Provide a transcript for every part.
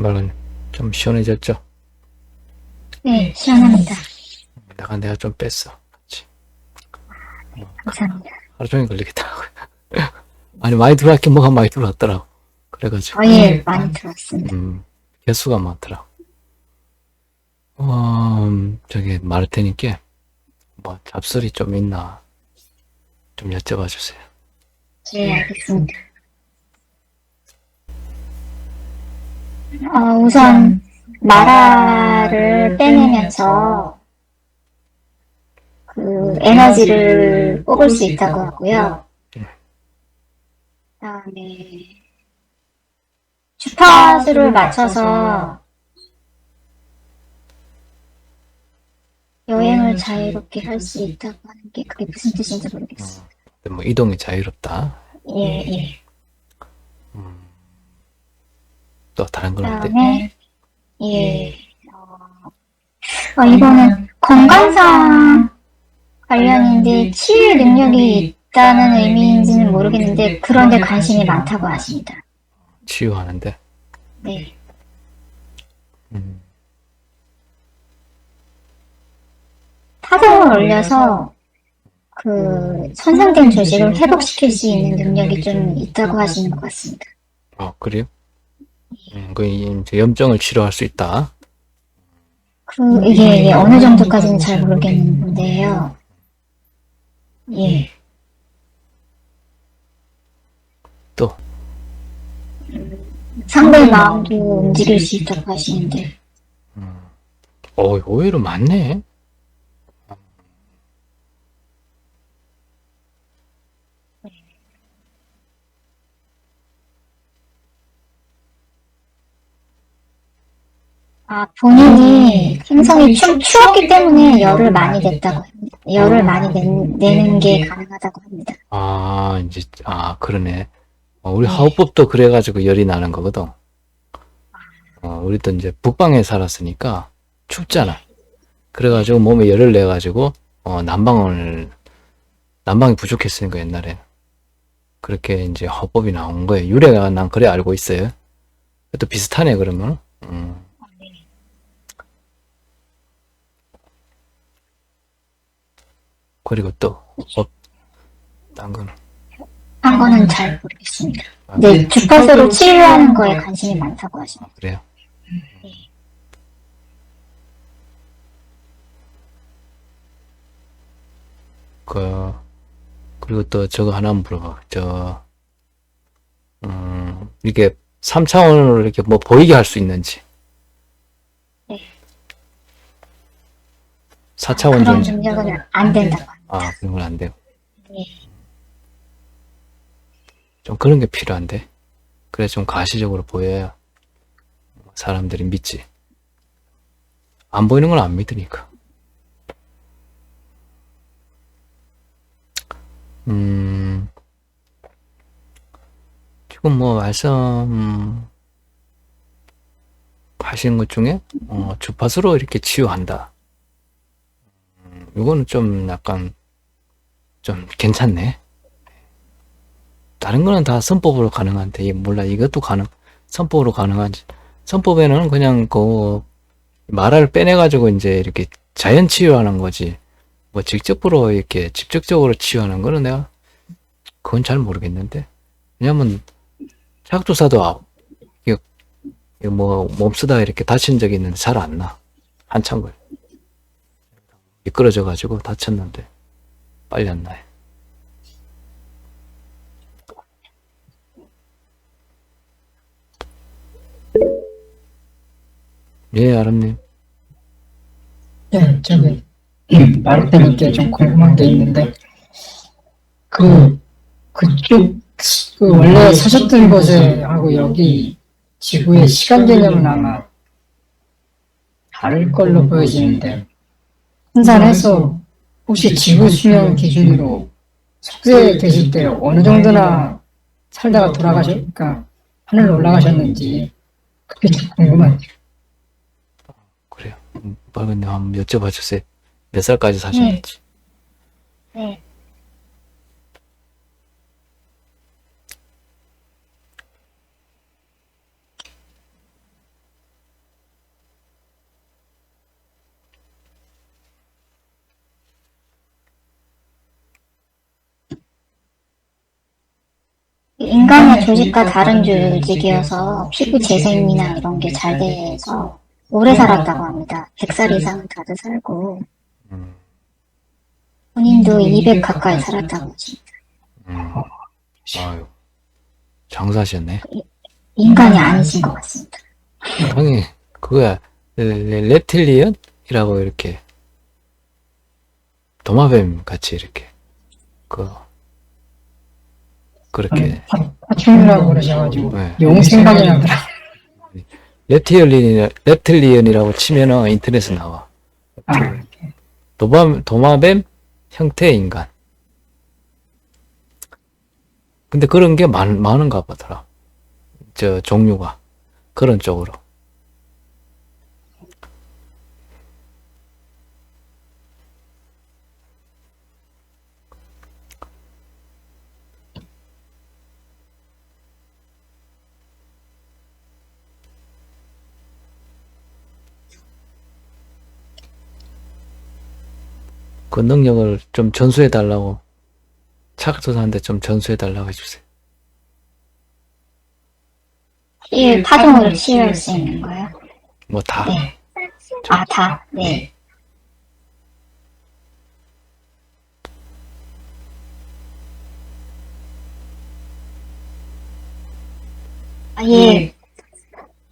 말은 좀 시원해졌죠? 네, 시원합니다. 내가 내가 좀 뺐어. 그렇지. 감사합니다. 하루 종일 걸리겠다. 아니 많이 들어왔긴 뭐가 많이 들어왔더라고. 그래가지고 어, 예, 많이 들어왔습니다. 음, 개수가 많더라고. 어, 음, 저기 말할 테니까 뭐 잡설이 좀 있나 좀 여쭤봐 주세요. 네, 알겠습니다. 어, 우선, 마라를 빼내면서, 그, 에너지를 뽑을 수 있다고 하고요. 그 다음에, 주파수를 맞춰서, 여행을 자유롭게 할 수 있다고 하는 게 그게 무슨 뜻인지 모르겠어요. 근데 뭐 이동이 자유롭다. 예, 예. 또 다른 건 어때? 그다음에 예, 어, 어, 이거는 건강상 관련인데 치유 능력이 있다는 의미인지는 모르겠는데 그런데 관심이 많다고 하십니다. 치유하는데. 네, 음, 타성을 올려서 그 손상된 조직을 회복시킬 수 있는 능력이 좀 있다고 하시는 것 같습니다. 어 그래요? 음, 그 이제 염증을 치료할 수 있다. 그 이게 이게 어느 정도까지는 잘 모르겠는데요. 예. 또 상대의 마음도 움직일 수 있다고 하시는데, 어, 의외로 많네. 아, 본인이 행성이 좀 추웠기 때문에 열을 많이 냈다고 합니다. 열을 많이 낸- 내는 게 가능하다고 합니다. 아, 이제, 아, 그러네. 어, 우리 하우법도 그래가지고 열이 나는 거거든. 어, 우리도 이제 북방에 살았으니까 춥잖아. 그래가지고 몸에 열을 내가지고, 어, 난방을, 난방이 부족했으니까 옛날에. 그렇게 이제 화법이 나온 거예요. 유래가 난 그래 알고 있어요. 또 비슷하네, 그러면. 음. 그리고 또, 업, 딴 거는. 한 거는 잘 모르겠습니다. 아, 네, 주파수로 치료하는 거에 관심이 많다고 하십니다. 그래요? 그, 그리고 또 저거 하나 물어봐. 저, 음, 이게 3차원으로 이렇게 뭐 보이게 할 수 있는지. 네. 4차원 그런 존재. 능력은 안 된다고. 아, 그런 건 안 돼요. 네. 좀 그런 게 필요한데. 그래, 좀 가시적으로 보여야 사람들이 믿지. 안 보이는 건안 믿으니까. 음, 지금 뭐 말씀 하시는 것 중에, 어, 주파수로 이렇게 치유한다. 음, 이거는 좀 약간, 좀 괜찮네. 다른 거는 다 선법으로 가능한데, 이 몰라, 이것도 가능, 선법으로 가능한지. 선법에는 그냥 그, 말을 빼내가지고 이제 이렇게 자연 치유하는 거지. 뭐 직접으로 이렇게 직접적으로 치유하는 거는 내가, 그건 잘 모르겠는데. 왜냐면, 아, 이거, 뭐, 몸 쓰다가 이렇게 다친 적이 있는데 잘 안 나. 한참 걸. 미끄러져 가지고 다쳤는데, 빨리 안 나요. 예, 아람님. 네, 저기 마르테님께 좀 궁금한 게 있는데 그 그쪽 그 원래 사셨던 곳에 하고 여기 지구의 시간 개념은 아마 다를 걸로 보여지는데 분산해서 혹시 지구 수명 기준으로 속세에 계실 때 어느 정도나 살다가 돌아가셨니까 하늘 올라가셨는지 그게 좀 궁금해요. 그래요. 음, 빨간님 한번 여쭤봐 주세요. 몇 살까지 사셨는지. 네. 인간의 조직과 다른 조직이어서 피부 재생이나 이런 게 잘 돼서 오래 살았다고 합니다. 100살 이상은 다들 살고 음, 본인도 200 가까이 살았다고 하십니다. 음. 아유, 장사하셨네. 인간이 아니신 것 같습니다. 형이 그거야 레- 레틸리언이라고 이렇게 도마뱀 같이 이렇게 그 그렇게. 파충류라고 그러셔가지고. 네. 용 생각이 나더라. 레틸리언 레틸리언이라고 치면은 인터넷에 나와. 아, 도마 도마뱀 형태의 인간. 근데 그런 게 많, 많은가 보더라. 저 종류가. 그런 쪽으로 그 능력을 좀 전수해 달라고 차크도사한테 좀 전수해 달라고 해주세요. 치유, 파종으로 치유할 수 있는 거예요? 뭐 다. 네. 아, 다? 네. 아, 예.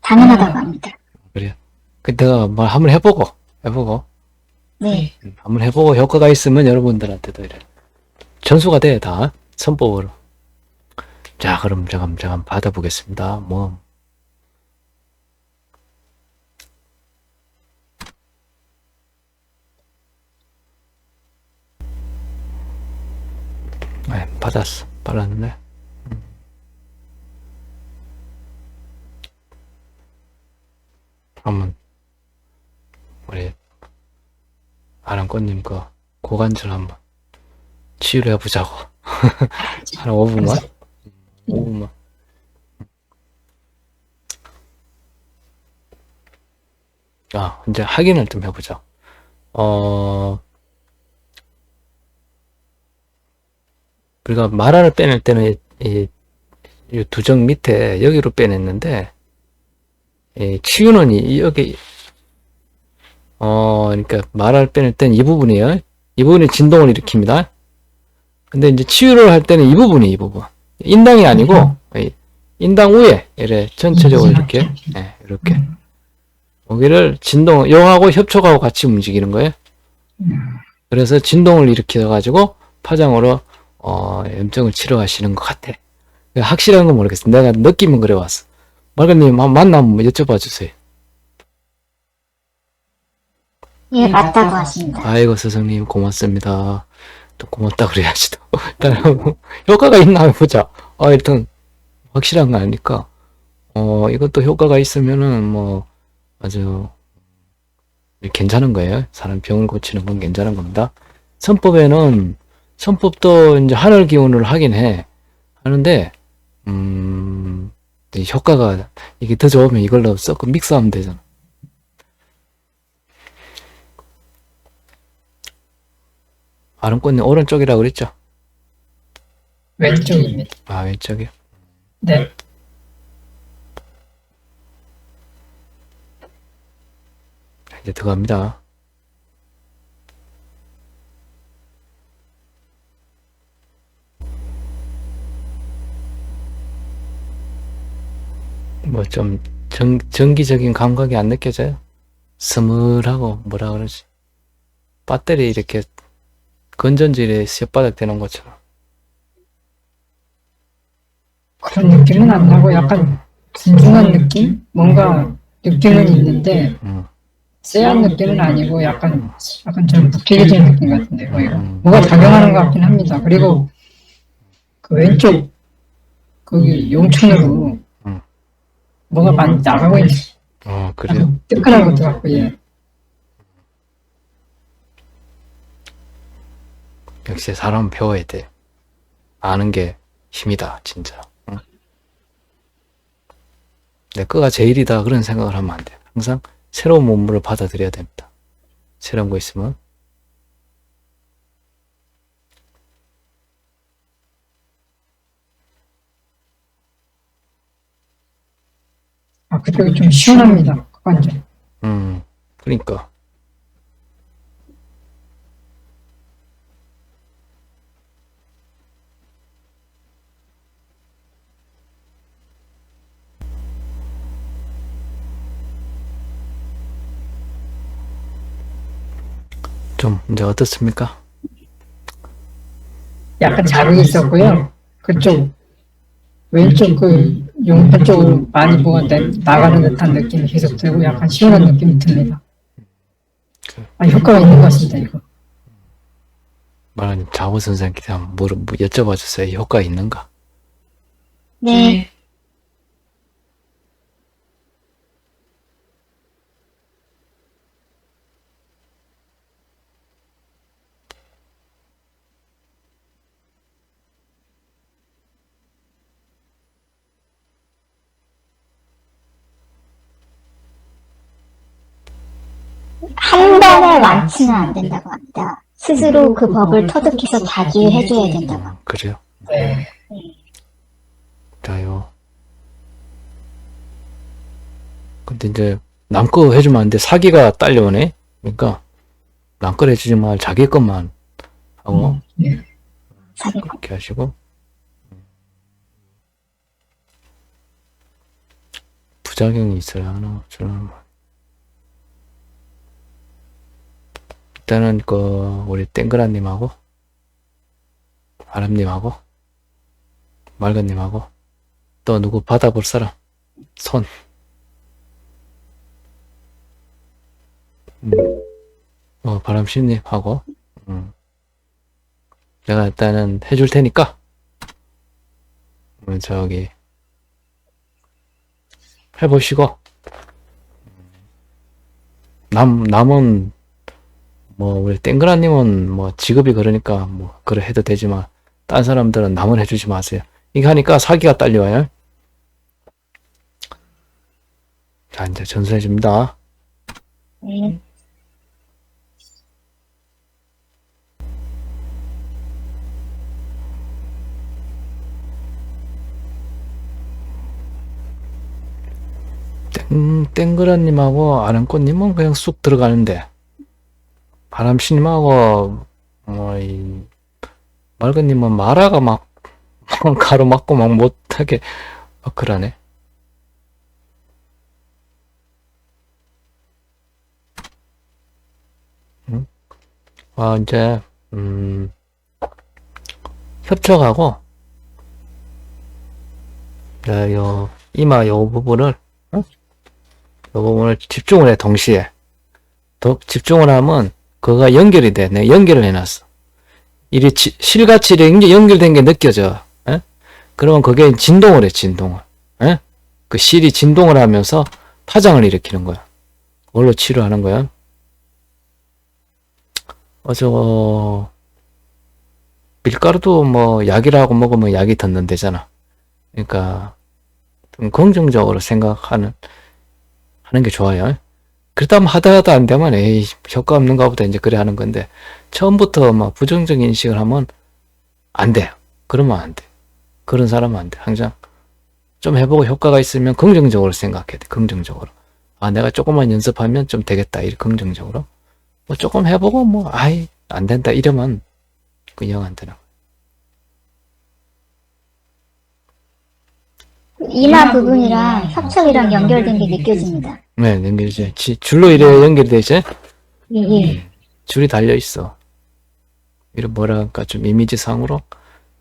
당연하다고 합니다. 그래요. 그때가 뭐 한번 해보고 해보고 네. 음, 한번 해보고 효과가 있으면 여러분들한테도 이래 전수가 돼 다 선법으로. 자 그럼 제가 한번 받아보겠습니다. 뭐 네, 받았어. 받았네. 음. 한번 우리 아랑 꽃님 거 고관절 한번 치유를 해보자고. 한 5분만? 5분만. 아, 이제 확인을 좀 해보자. 어, 우리가 마라를 빼낼 때는 이, 이 두정 밑에 여기로 빼냈는데, 이 치유는 이, 여기, 어, 그러니까 마라를 빼낼 때는 이 부분이에요. 이 부분이 진동을 일으킵니다. 근데 이제 치유를 할 때는 이 부분이 이 부분. 인당이 아니고, 이 인당 위에, 이래, 전체적으로 이렇게, 예, 이렇게. 여기를 진동, 요하고 협촉하고 같이 움직이는 거예요. 그래서 진동을 일으켜 가지고 파장으로, 어, 염증을 치료하시는 것 같아. 확실한 건 모르겠어. 내가 느낌은 그래 왔어. 말가님, 한 만나면 여쭤봐 주세요. 예, 맞다고 하십니다. 아이고, 스승님, 고맙습니다. 또 고맙다 그래야지. 또. 일단, 효과가 있나 해보자. 아, 일단, 확실한 거 아니까. 어, 이것도 효과가 있으면은, 뭐, 아주, 괜찮은 거예요. 사람 병을 고치는 건 괜찮은 겁니다. 선법에는, 선법도 이제 하늘 기운을 하긴 해. 하는데, 음, 이 효과가, 이게 더 좋으면 이걸로 섞어 믹스하면 되잖아. 아름꽃님 오른쪽이라고 그랬죠? 왼쪽입니다. 아, 왼쪽이요? 네. 이제 들어갑니다. 뭐좀 정, 정기적인 감각이 안 느껴져요? 스물하고 뭐라 그러지? 배터리 이렇게 건전지에 옅바닥 되는 것처럼. 그런 느낌은 안 나고 약간 분중한 느낌? 뭔가 느낌은 있는데 음, 쎄한 느낌은 아니고 약간 약간 좀 묵히게 된 느낌 같은데 뭐 이거 음. 뭐가 작용하는 것 같긴 합니다. 그리고 그 왼쪽 거기 용천으로 음. 뭐가 많이 나가고 있는 어, 그래요. 뜨끈한 것도 같고 예. 역시 사람 배워야 돼. 아는 게 힘이다, 진짜. 내 거가 제일이다 그런 생각을 하면 안 돼. 항상 새로운 몸무를 받아들여야 됩니다. 새로운 거 있으면. 아, 그쪽이 좀 시원합니다. 관절. 음, 그러니까. 좀 이제 어떻습니까? 약간 자극이 있었고요. 그쪽 왼쪽 그 용팔 쪽으로 많이 뭐가 내- 나가는 듯한 느낌이 계속 들고 약간 시원한 느낌이 듭니다. 아, 효과가 있는 것 같습니다, 이거. 말하님 자고 선생님께 한번 물어 뭐 여쭤봐 주세요. 효과 있는가? 네. 한 번에 완치는 안 된다고 합니다. 스스로 그 법을 터득해서 자주 해줘야 된다고. 음, 그래요. 네. 자요. 근데 이제 남 거 해주면 안 돼. 사기가 딸려오네. 그러니까 남 거 해주지 말 자기 것만 하고 네. 자기 그렇게 하시고 부작용이 있어야 하나 저는 일단은 그 우리 땡그라님하고 아람님하고 말근님하고 또 누구 받아볼 사람 손 음. 어 바람씨님하고 음. 내가 일단은 해줄 테니까 음, 저기 해보시고 남 남은 뭐 우리 땡그라님은 뭐 직업이 그러니까 뭐 그래 해도 되지만 딴 사람들은 남은 해주지 마세요. 이거 하니까 사기가 딸려와요. 자 이제 전수해 줍니다. 네. 땡 땡그라님하고 아랑꽃님은 그냥 쑥 들어가는데 바람씨님하고 뭐이 말근님은 마라가 막 가로막고 막 못하게 막 그러네. 음? 아 이제 음 협력하고 자, 요 이마 요 부분을 어? 요 부분을 집중을 해 동시에 더 집중을 하면 그거가 연결이 돼. 내가 연결을 해놨어. 이리 치- 실같이 이렇게 연결된 게 느껴져. 예? 그러면 그게 진동을 해, 진동을. 예? 그 실이 진동을 하면서 파장을 일으키는 거야. 그걸로 치료하는 거야. 어, 저거, 밀가루도 뭐 약이라고 먹으면 약이 덧는데잖아. 그러니까, 좀 긍정적으로 생각하는, 하는 게 좋아요. 그렇다면 하다 하다 안 되면 에이 효과 없는가 보다 이제 그래 하는 건데 처음부터 막 부정적인 인식을 하면 안 돼요. 그러면 안 돼. 그런 사람은 안 돼. 항상 좀 해보고 효과가 있으면 긍정적으로 생각해야 돼. 긍정적으로. 아 내가 조금만 연습하면 좀 되겠다. 이렇게 긍정적으로. 뭐 조금 해보고 뭐 아이 안 된다 이러면 그영 안 되나. 이마 부분이랑 협착이랑 연결된 게 느껴집니다. 네 연결돼. 지- 줄로 이래 연결돼 있지. 예, 예. 줄이 달려 있어. 이런 뭐랄까 좀 이미지 상으로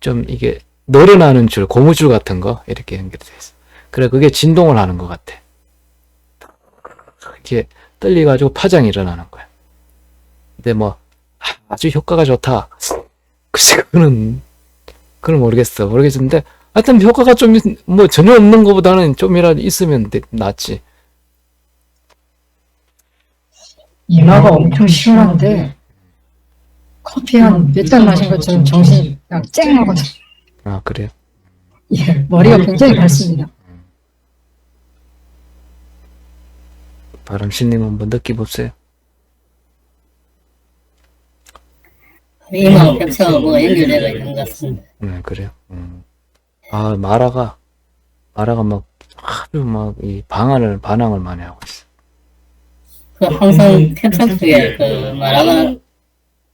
좀 이게 늘어나는 줄, 고무줄 같은 거 이렇게 연결돼 있어. 그래 그게 진동을 하는 것 같아. 이렇게 떨려가지고 파장이 일어나는 거야. 근데 뭐 아주 효과가 좋다. 글쎄 그거는 그건 모르겠어. 모르겠는데 하여튼 효과가 좀 뭐 전혀 없는 것보다는 좀이라도 있으면 돼- 낫지. 이마가 엄청 시원한데 커피 한 몇 잔 마신 것처럼 정신이 그냥 쨍하거든요. 아 그래요. 예, 머리가 굉장히 밝습니다. 바람신님 한번 느껴보세요. 이마 벽사가 뭐 연결되어 있는 것 같습니다. 네, 그래요. 음. 아, 마라가, 마라가 막, 아, 그리고 막이 방안을 반항을 많이 하고 있어. 그 항상 캡상 쪽에 그 말하면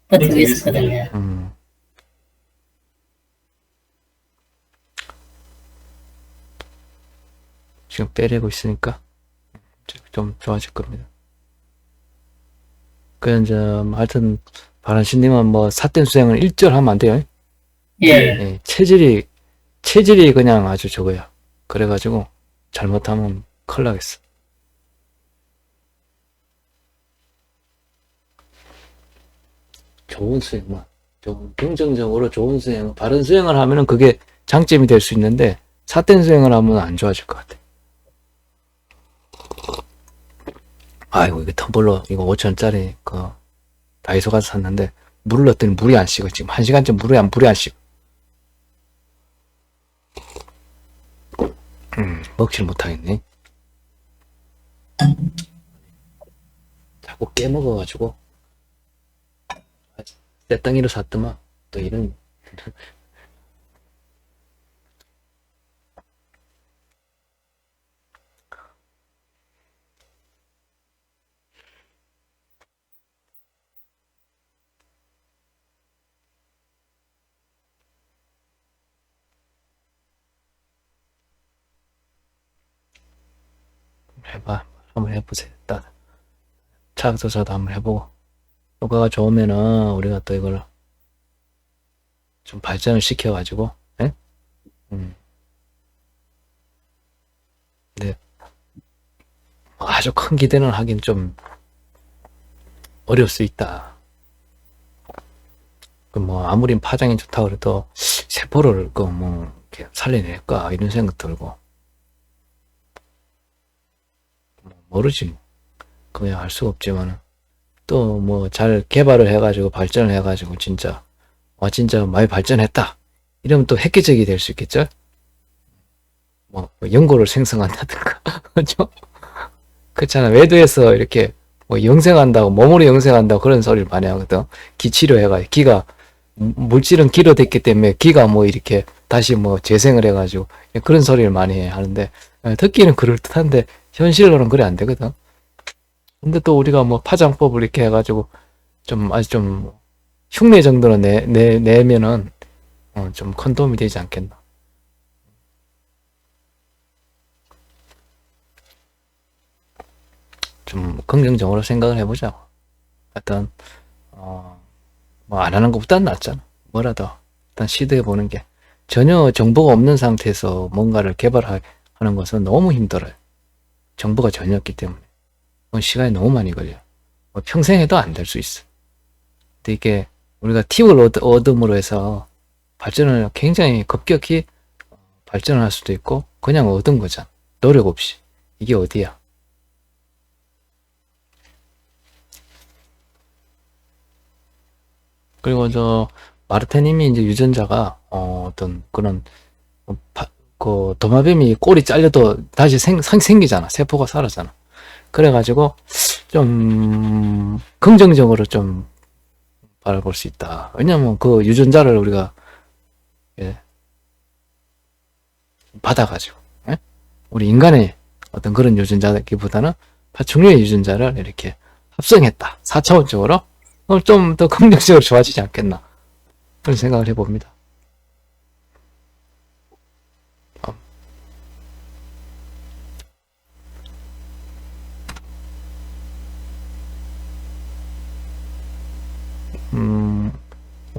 버티고 있었거든요. 음. 지금 빼내고 있으니까 좀 좋아질 겁니다. 그 이제 뭐 하여튼 바란신님은 뭐 사된 수행을 일절 하면 안 돼요. 예. 예, 체질이 체질이 그냥 아주 저거야. 그래가지고 잘못하면 큰일 나겠어. 좋은 수행만, 좋은 긍정적으로 좋은 수행, 바른 수행을 하면은 그게 장점이 될 수 있는데 사된 수행을 하면 안 좋아질 것 같아. 아이고 이게 텀블러 이거 5천짜리 그 다이소 가서 샀는데 물을 넣었더니 물이 안 식어 지금 한 시간째 물이 안 물이 안 식어. 음, 먹지를 못하겠네. 자꾸 깨먹어가지고. 떼땅이로 샀더만, 또 이런. 해봐. 한번 해보세요. 일단. 차조사도 한번 해보고. 효과가 좋으면은, 우리가 또 이걸 좀 발전을 시켜 가지고, 예? 음. 근데, 뭐 아주 큰 기대는 하긴 좀 어려울 수 있다. 그 뭐, 아무리 파장이 좋다 그래도, 세포를, 그 뭐, 이렇게 살려낼까, 이런 생각 들고. 모르지 뭐. 그냥 알 수가 없지만은. 또 뭐 잘 개발을 해가지고 발전을 해가지고 진짜 와 진짜 많이 발전했다. 이러면 또 획기적이 될 수 있겠죠? 뭐 연고를 생성한다든가. 그죠? 그렇잖아. 외도에서 이렇게 뭐 영생한다고 몸으로 영생한다고 그런 소리를 많이 하거든. 기 치료 해가 기가 물- 물질은 기로 됐기 때문에 기가 뭐 이렇게 다시 뭐 재생을 해가지고 그런 소리를 많이 하는데 어, 듣기는 그럴듯한데 현실로는 그래 안 되거든. 근데 또 우리가 뭐 파장법을 이렇게 해가지고 좀 아주 좀 흉내 정도는 내, 내, 내면은 어, 좀큰 도움이 되지 않겠나. 좀 긍정적으로 생각을 해보자고. 하여튼, 어, 뭐 안 하는 것보다는 낫잖아. 뭐라도 일단 시도해 보는 게 전혀 정보가 없는 상태에서 뭔가를 개발하는 것은 너무 힘들어요. 정보가 전혀 없기 때문에. 시간이 너무 많이 걸려. 뭐 평생 해도 안 될 수 있어. 근데 이게 우리가 팁을 얻, 얻음으로 해서 발전을 굉장히 급격히 어, 발전을 할 수도 있고 그냥 얻은 거잖아. 노력 없이. 이게 어디야? 그리고 저 마르테님이 이제 유전자가 어, 어떤 그런 어, 바- 그 도마뱀이 꼬리 잘려도 다시 생, 생, 생기잖아. 세포가 살아잖아. 그래가지고 좀 긍정적으로 좀 바라볼 수 있다. 왜냐면 그 유전자를 우리가 예, 받아가지고 예? 우리 인간의 어떤 그런 유전자기보다는 파충류의 유전자를 이렇게 합성했다. 4차원적으로 좀 더 긍정적으로 좋아지지 않겠나 그런 생각을 해봅니다.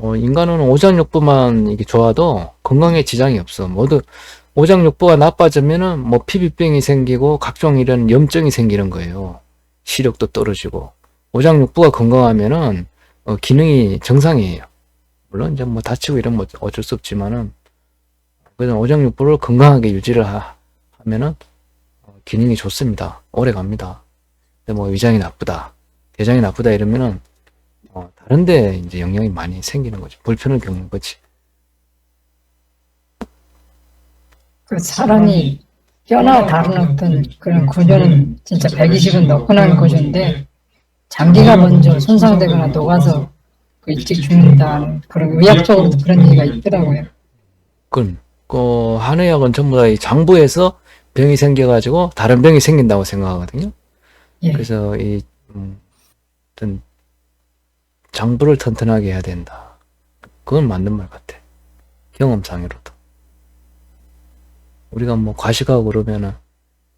어, 인간은 오장육부만 이게 좋아도 건강에 지장이 없어. 모두 오장육부가 나빠지면은 뭐 피부병이 생기고 각종 이런 염증이 생기는 거예요. 시력도 떨어지고 오장육부가 건강하면은 어, 기능이 정상이에요. 물론 이제 뭐 다치고 이런 뭐 어쩔 수 없지만은 그래서 오장육부를 건강하게 유지를 하, 하면은 어, 기능이 좋습니다. 오래 갑니다. 근데 뭐 위장이 나쁘다, 대장이 나쁘다 이러면은 어, 다른데 이제 영향이 많이 생기는 거죠. 불편을 겪는 거지. 그 사람이 뼈나 다른 어떤 그런 구조는 진짜 120은 넣고난 구조인데 장기가 먼저 손상되거나 녹아서 그 일찍 죽는다는 그런 의학적으로도 그런 얘기가 있더라고요. 그럼 그 한의학은 전부 다 이 장부에서 병이 생겨가지고 다른 병이 생긴다고 생각하거든요. 예. 그래서 이 음, 어떤 장부를 튼튼하게 해야 된다. 그건 맞는 말 같아. 경험상으로도. 우리가 뭐 과식하고 그러면은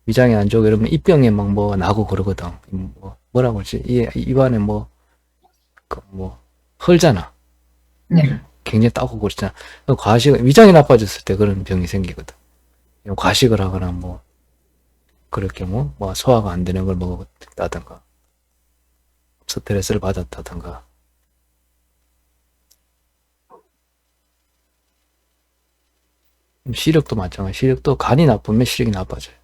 위장이 안 좋고 이러면 입병에 막 뭐 나고 그러거든. 뭐 뭐라고 그러지? 이 입안에 뭐 그 뭐 헐잖아. 네. 굉장히 따고 그렇잖아. 과식 위장이 나빠졌을 때 그런 병이 생기거든. 과식을 하거나 뭐 그렇게 뭐, 뭐 소화가 안 되는 걸 먹었다든가 스트레스를 받았다든가 시력도 마찬가지. 시력도 간이 나쁘면 시력이 나빠져요.